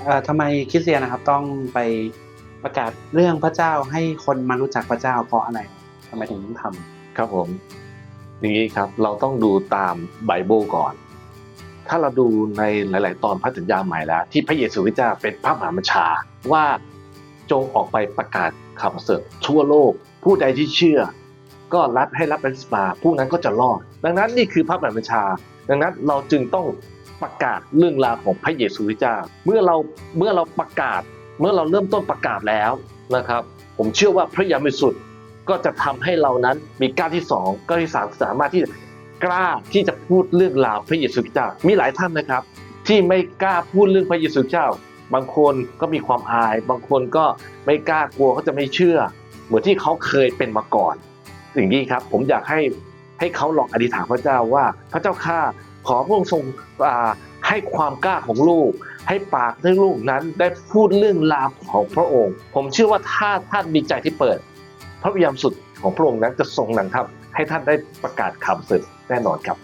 เอ่อทำไมคริสเตียนนะครับต้องไปประกาศเรื่องพระเจ้าให้คนมารู้จักพระเจ้าเพราะอะไรทำไมถึงต้องทำครับผมอย่างนี้ครับเราต้องดูตามไบเบิลก่อน ถ้าเราดูในหลาย ๆ ตอนพระสัญญาใหม่แล้ว ที่พระเยซูคริสต์เจ้าเป็นพระมหาบัญชาว่าจงออกไปประกาศข่าวประเสริฐทั่วโลก ผู้ใดที่เชื่อ ก็รับให้รับเป็นสปาผู้นั้นก็จะรอดดังนั้นนี่คือพระมหาบัญชา ดังนั้นเราจึงต้อง ประกาศเรื่องราวของพระเยซูคริสต์เจ้าเมื่อเราเมื่อเราประกาศ เมื่อเราเริ่มต้นประกาศแล้วนะครับ ผมเชื่อว่าพระยามิสุทธิ์ก็จะทำให้เรานั้นมีก้าวที่สองก้าวที่สามสามารถที่จะกล้าที่จะพูดเรื่องราวพระเยซูคริสต์เจ้ามีหลายท่านนะครับ ที่ไม่กล้าพูดเรื่องพระเยซูคริสต์เจ้า บางคนก็มีความอาย บางคนก็ไม่กล้ากลัวเขาจะไม่เชื่อ เหมือนที่เขาเคยเป็นมาก่อนสิ่งนี้ครับผมอยากให้ให้เขาลองอธิษฐานพระเจ้าว่าพระเจ้าข้า ขอพระองค์ทรงให้ความกล้าของลูก ให้ปากให้ลูกนั้นได้พูดเรื่องราวของพระองค์ ผมเชื่อว่าถ้าท่านมีใจที่เปิด พระวิญญาณสุดของพระองค์นั้นจะทรงนำทับให้ท่านได้ประกาศข่าวสึกแน่นอนครับ